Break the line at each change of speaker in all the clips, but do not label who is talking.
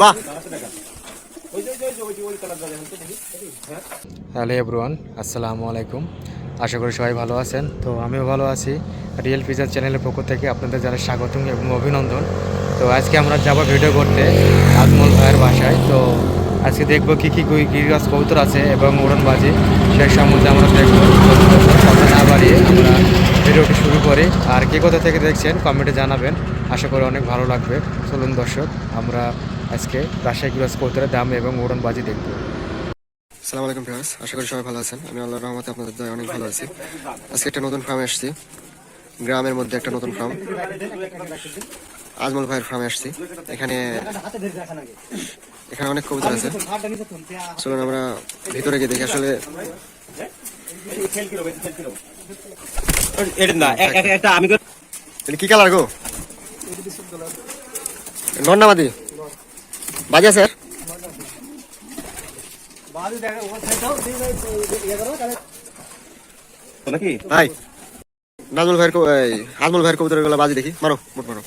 বাহ।
Hello everyone আসসালামু আলাইকুম। আশা করি সবাই ভালো আছেন। তো আমিও ভালো আছি। রিয়েল পিজার চ্যানেলের পক্ষ থেকে আপনাদের যারা স্বাগতম এবং অভিনন্দন। তো আজকে আমরা যাব ভিডিও করতে আজমল ভাইয়ের বাসায়। তো আজকে দেখব কী কী কী গাছ কবুতর আছে এবং উড়নবাজি সেই সম্বন্ধে আমরা দেখব। কথা না বাড়িয়ে আমরা ভিডিওটি শুরু করি। আর কে কোথা থেকে দেখছেন কমেন্টে জানাবেন। আশা করি অনেক ভালো লাগবে। চলুন দর্শক আমরা আজকে রাজশাহী গাছ কবুতরের দাম এবং উড়নবাজি দেখব।
সালাম আলাইকুম ভিউয়ার্স আশা করি সবাই ভালো আছেন। আমি আল্লাহর রহমতে আপনাদের দয় অনেক ভালো আছি। আজকে একটা নতুন ফার্মে আসছি। গ্রামের মধ্যে একটা নতুন ফার্ম আজমল ভাইয়ের ফার্মে আসছি। এখানে এখানে অনেক কবুতর আছে। চলুন আমরা ভিতরে গিয়ে দেখি আসলে কি কালার গো? নন না বাদি বাজে স্যার।
নাকি?
ভাই নাজমুল ভাইয়ের ভাইয়ের কবুতরেরগুলো বাজি দেখি। মারো মোট মারো।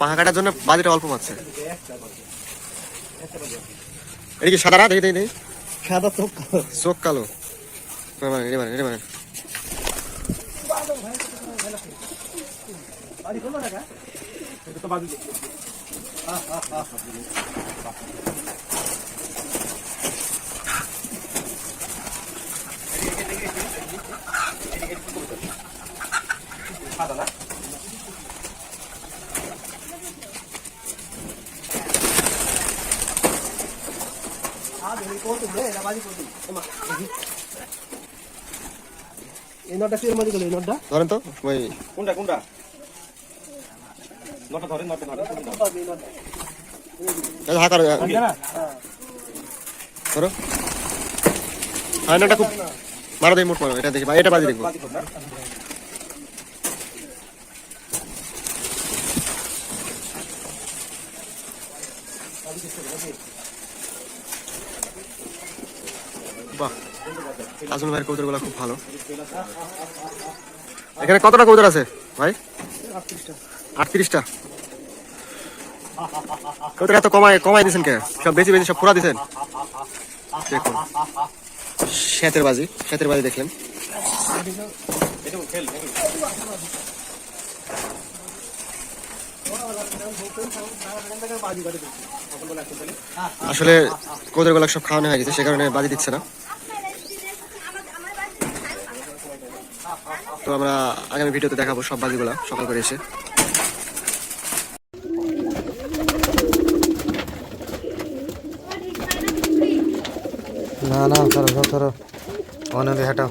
পাখা কাটার জন্য বাজিটা অল্প মারছে। এটা কি সাদা দেখি দেখি দেখি।
সাদা চোখ
চোখ কালো। এবার মারেন, এবার মারেন, এবার মারেন।
এই নটা সিএর মধ্যে গেল এই
ধরেন তো ওই
কোনটা কোনটা? নটা ধরে নটা ধরে
এই হা করো করো হ্যাঁ না, এটা খুব মারো দেখি মোট মারো এটা দেখি ভাই এটা বাজি দেখব। বাহ। ভাইয়ের খুব ভালো। এখানে কতটা কবুতর আছে ভাই? আটত্রিশটা। কবুতর এত দিয়েছেন কে? সব বেশি বেশি সব দিয়েছেন দেখুন। বাজি। শ্যাতের বাজি দেখলেন। আসলে কবুতরগুলো সব খাওয়ানো হয়ে গেছে, সে কারণে বাজি দিচ্ছে না। তো আমরা আগামী ভিডিওতে দেখাবো সব বাজিগুলা। সকাল করে এসে।
না না, ধরো ধরো অনেক হাঁটাও।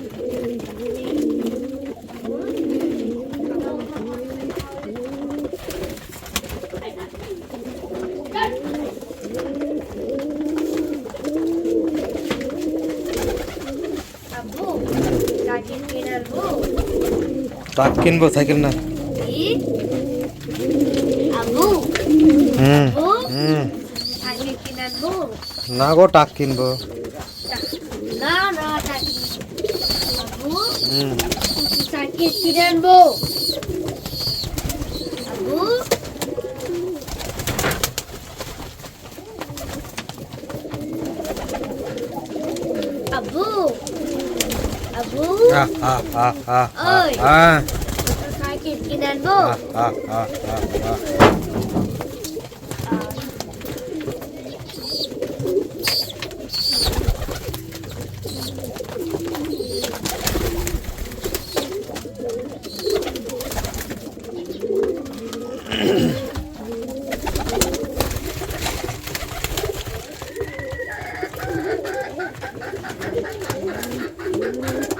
টাক কিনবো সাইকেল না। হুম হুম। না গো টাক কিনবো।
না
আবু
ওই সাইকেল কিনে আনবো
Thank you.